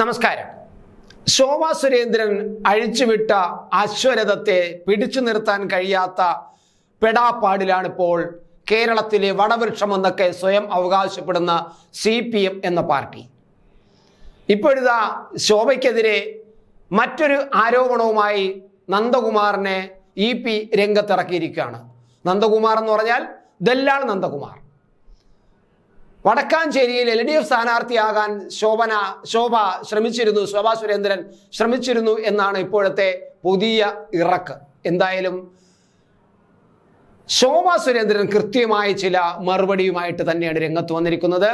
നമസ്കാരം. ശോഭാ സുരേന്ദ്രൻ അഴിച്ചുവിട്ട അശ്വരഥത്തെ പിടിച്ചു നിർത്താൻ കഴിയാത്ത പെടാപ്പാടിലാണിപ്പോൾ കേരളത്തിലെ വടവൃക്ഷം എന്നൊക്കെ സ്വയം അവകാശപ്പെടുന്ന സി പി എം എന്ന പാർട്ടി. ഇപ്പോഴിതാ ശോഭയ്ക്കെതിരെ മറ്റൊരു ആരോപണവുമായി നന്ദകുമാറിനെ ഇ പി രംഗത്തിറക്കിയിരിക്കുകയാണ്. നന്ദകുമാർ എന്ന് പറഞ്ഞാൽ ദല്ലാൾ നന്ദകുമാർ. വടക്കാഞ്ചേരിയിൽ എൽ ഡി എഫ് സ്ഥാനാർത്ഥിയാകാൻ ശോഭന ശോഭ ശ്രമിച്ചിരുന്നു ശോഭാ സുരേന്ദ്രൻ ശ്രമിച്ചിരുന്നു എന്നാണ് ഇപ്പോഴത്തെ പുതിയ ഇറക്ക്. എന്തായാലും ശോഭാ സുരേന്ദ്രൻ കൃത്യമായ ചില മറുപടിയുമായിട്ട് തന്നെയാണ് രംഗത്ത് വന്നിരിക്കുന്നത്.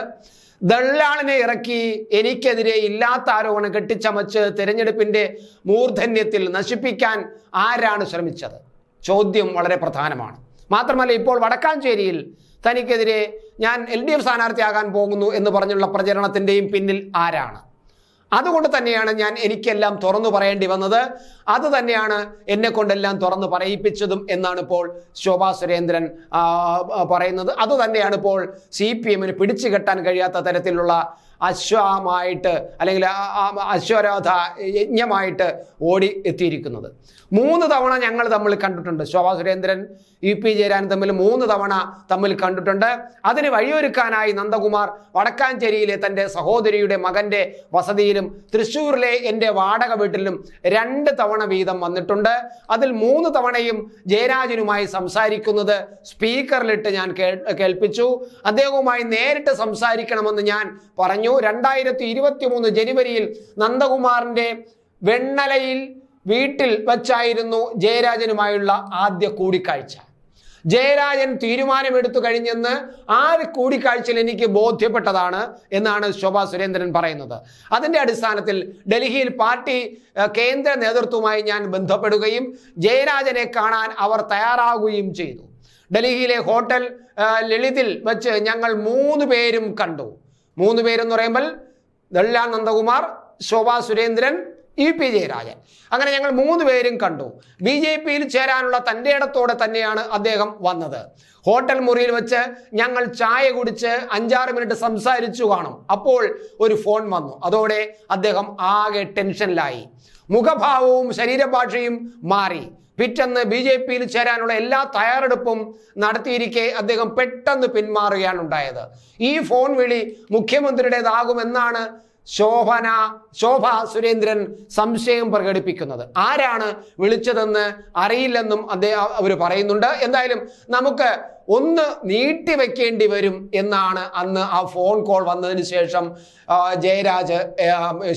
ദള്ളാളിനെ ഇറക്കി എനിക്കെതിരെ ഇല്ലാത്ത ആരോപണം കെട്ടിച്ചമച്ച് തെരഞ്ഞെടുപ്പിന്റെ മൂർധന്യത്തിൽ നശിപ്പിക്കാൻ ആരാണ് ശ്രമിച്ചത്? ചോദ്യം വളരെ പ്രധാനമാണ്. മാത്രമല്ല ഇപ്പോൾ വടക്കാഞ്ചേരിയിൽ തനിക്കെതിരെ ഞാൻ എൽ ഡി എഫ് സ്ഥാനാർത്ഥിയാകാൻ പോകുന്നു എന്ന് പറഞ്ഞുള്ള പ്രചരണത്തിന്റെയും പിന്നിൽ ആരാണ്? അതുകൊണ്ട് തന്നെയാണ് ഞാൻ എനിക്കെല്ലാം തുറന്നു പറയേണ്ടി വന്നത്. അത് തന്നെയാണ് എന്നെ കൊണ്ടെല്ലാം തുറന്നു പറയിപ്പിച്ചതും എന്നാണ് ഇപ്പോൾ ശോഭാ സുരേന്ദ്രൻ പറയുന്നത്. അത് തന്നെയാണ് ഇപ്പോൾ സി പി എമ്മിന് പിടിച്ചു കെട്ടാൻ കഴിയാത്ത തരത്തിലുള്ള അശ്വമായിട്ട് അല്ലെങ്കിൽ ആ യജ്ഞമായിട്ട് ഓടി എത്തിയിരിക്കുന്നത്. മൂന്ന് തവണ ഞങ്ങൾ തമ്മിൽ കണ്ടിട്ടുണ്ട്. ശോഭാ സുരേന്ദ്രൻ യു പി ജയരാജൻ തമ്മിൽ മൂന്ന് തവണ തമ്മിൽ കണ്ടിട്ടുണ്ട്. അതിന് വഴിയൊരുക്കാനായി നന്ദകുമാർ വടക്കാഞ്ചേരിയിലെ തന്റെ സഹോദരിയുടെ മകന്റെ വസതിയിലും തൃശ്ശൂരിലെ എന്റെ വാടക വീട്ടിലും രണ്ട് തവണ വീതം വന്നിട്ടുണ്ട്. അതിൽ മൂന്ന് തവണയും ജയരാജനുമായി സംസാരിക്കുന്നത് സ്പീക്കറിലിട്ട് ഞാൻ കേൾപ്പിച്ചു. അദ്ദേഹവുമായി നേരിട്ട് സംസാരിക്കണമെന്ന് ഞാൻ പറഞ്ഞു. രണ്ടായിരത്തി ഇരുപത്തി മൂന്ന് ജനുവരിയിൽ നന്ദകുമാറിന്റെ വെണ്ണലയിൽ വീട്ടിൽ വച്ചായിരുന്നു ജയരാജനുമായുള്ള ആദ്യ കൂടിക്കാഴ്ച. ജയരാജൻ തീരുമാനമെടുത്തു കഴിഞ്ഞെന്ന് ആ കൂടിക്കാഴ്ചയിൽ എനിക്ക് ബോധ്യപ്പെട്ടതാണ് എന്നാണ് ശോഭാ സുരേന്ദ്രൻ പറയുന്നത്. അതിന്റെ അടിസ്ഥാനത്തിൽ ഡൽഹിയിൽ പാർട്ടി കേന്ദ്ര നേതൃത്വവുമായി ഞാൻ ബന്ധപ്പെടുകയും ജയരാജനെ കാണാൻ അവർ തയ്യാറാകുകയും ചെയ്തു. ഡൽഹിയിലെ ഹോട്ടൽ ലളിതിൽ വെച്ച് ഞങ്ങൾ മൂന്ന് പേരും കണ്ടു. മൂന്ന് പേരെന്ന് പറയുമ്പോൾ ദള്ളാ നന്ദകുമാർ ശോഭാ സുരേന്ദ്രൻ ഇ പി ജയരാജൻ. അങ്ങനെ ഞങ്ങൾ മൂന്ന് പേരും കണ്ടു. ബി ജെ പിയിൽ ചേരാനുള്ള തന്റെ ഇടത്തോടെ തന്നെയാണ് അദ്ദേഹം വന്നത്. ഹോട്ടൽ മുറിയിൽ വെച്ച് ഞങ്ങൾ ചായ കുടിച്ച് അഞ്ചാറ് മിനിറ്റ് സംസാരിച്ചു കാണും. അപ്പോൾ ഒരു ഫോൺ വന്നു. അതോടെ അദ്ദേഹം ആകെ ടെൻഷനിലായി. മുഖഭാവവും ശരീരഭാഷയും മാറി. പിറ്റെന്ന് ബി ജെ പിയിൽ ചേരാനുള്ള എല്ലാ തയ്യാറെടുപ്പും നടത്തിയിരിക്കെ അദ്ദേഹം പെട്ടെന്ന് പിന്മാറുകയാണ് ഉണ്ടായത്. ഈ ഫോൺ വിളി മുഖ്യമന്ത്രിയുടേതാകുമെന്നാണ് ശോഭന ശോഭ സുരേന്ദ്രൻ സംശയം പ്രകടിപ്പിക്കുന്നത്. ആരാണ് വിളിച്ചതെന്ന് അറിയില്ലെന്നും അദ്ദേഹം അവർ പറയുന്നുണ്ട്. എന്തായാലും നമുക്ക് ഒന്ന് നീട്ടിവെക്കേണ്ടി വരും എന്നാണ് അന്ന് ആ ഫോൺ കോൾ വന്നതിന് ശേഷം ജയരാജ്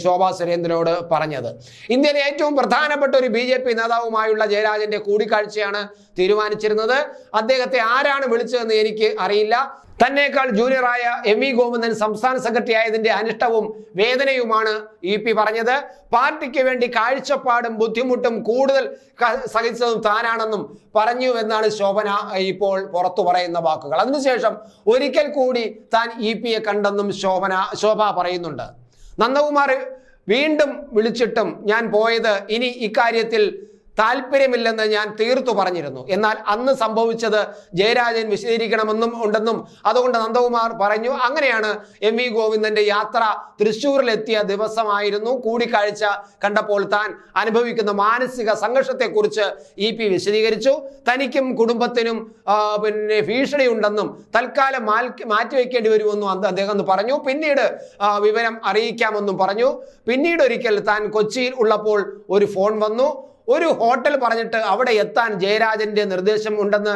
ശോഭാ സുരേന്ദ്രനോട് പറഞ്ഞത്. ഇന്ത്യയിലെ ഏറ്റവും പ്രധാനപ്പെട്ട ഒരു ബി ജെ പി നേതാവുമായുള്ള ജയരാജന്റെ കൂടിക്കാഴ്ചയാണ് തീരുമാനിച്ചിരുന്നത്. അദ്ദേഹത്തെ ആരാണ് വിളിച്ചതെന്ന് എനിക്ക് അറിയില്ല. തന്നെക്കാൾ ജൂനിയറായ എം വി ഗോവിന്ദൻ സംസ്ഥാന സെക്രട്ടറി ആയതിന്റെ അനിഷ്ടവും വേദനയുമാണ് ഇ പി പറഞ്ഞത്. പാർട്ടിക്ക് വേണ്ടി കാഴ്ചപ്പാടും ബുദ്ധിമുട്ടും കൂടുതൽ സഹിച്ചതും താനാണെന്നും പറഞ്ഞു എന്നാണ് ശോഭന ഇപ്പോൾ പുറത്തു പറയുന്ന വാക്കുകൾ. അതിനുശേഷം ഒരിക്കൽ കൂടി താൻ ഇ പിയെ കണ്ടെന്നും ശോഭന ശോഭ പറയുന്നുണ്ട്. നന്ദകുമാർ വീണ്ടും വിളിച്ചിട്ടും ഞാൻ പോയത് ഇനി ഇക്കാര്യത്തിൽ താല്പര്യമില്ലെന്ന് ഞാൻ തീർത്തു പറഞ്ഞിരുന്നു. എന്നാൽ അന്ന് സംഭവിച്ചത് ജയരാജൻ വിശദീകരിക്കണമെന്നും ഉണ്ടെന്നും അതുകൊണ്ട് നന്ദകുമാർ പറഞ്ഞു. അങ്ങനെയാണ് എം വി ഗോവിന്ദന്റെ യാത്ര തൃശ്ശൂരിലെത്തിയ ദിവസമായിരുന്നു. കൂടിക്കാഴ്ച കണ്ടപ്പോൾ താൻ അനുഭവിക്കുന്ന മാനസിക സംഘർഷത്തെക്കുറിച്ച് ഇ പി വിശദീകരിച്ചു. തനിക്കും കുടുംബത്തിനും പിന്നെ ഭീഷണിയുണ്ടെന്നും തൽക്കാലം മാറ്റിവെക്കേണ്ടി വരുമെന്നും അദ്ദേഹം പറഞ്ഞു. പിന്നീട് വിവരം അറിയിക്കാമെന്നും പറഞ്ഞു. പിന്നീട് ഒരിക്കൽ താൻ കൊച്ചിയിൽ ഉള്ളപ്പോൾ ഒരു ഫോൺ വന്നു. ഒരു ഹോട്ടൽ പറഞ്ഞിട്ട് അവിടെ എത്താൻ ജയരാജന്റെ നിർദ്ദേശം ഉണ്ടെന്ന്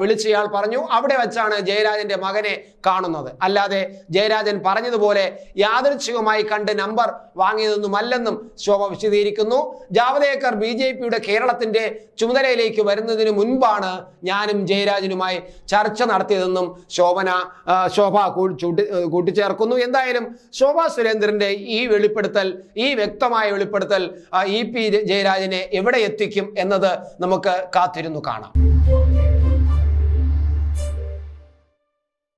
വിളിച്ചയാൾ പറഞ്ഞു. അവിടെ വെച്ചാണ് ജയരാജന്റെ മകനെ കാണുന്നത്. അല്ലാതെ ജയരാജൻ പറഞ്ഞതുപോലെ യാദൃച്ഛികമായി കണ്ട് നമ്പർ വാങ്ങിയതൊന്നുമല്ലെന്നും ശോഭ വിശദീകരിക്കുന്നു. ജാവദേക്കർ ബി ജെ പിയുടെ കേരളത്തിന്റെ ചുമതലയിലേക്ക് വരുന്നതിന് മുൻപാണ് ഞാനും ജയരാജനുമായി ചർച്ച നടത്തിയതെന്നും ശോഭന ശോഭ കൂട്ടിച്ചേർക്കുന്നു. എന്തായാലും ശോഭ സുരേന്ദ്രന്റെ ഈ വെളിപ്പെടുത്തൽ ഈ വ്യക്തമായ വെളിപ്പെടുത്തൽ ഇ പി ജയരാജനെ എവിടെ എത്തിക്കും എന്നത് നമുക്ക് കാത്തിരുന്നു കാണാം.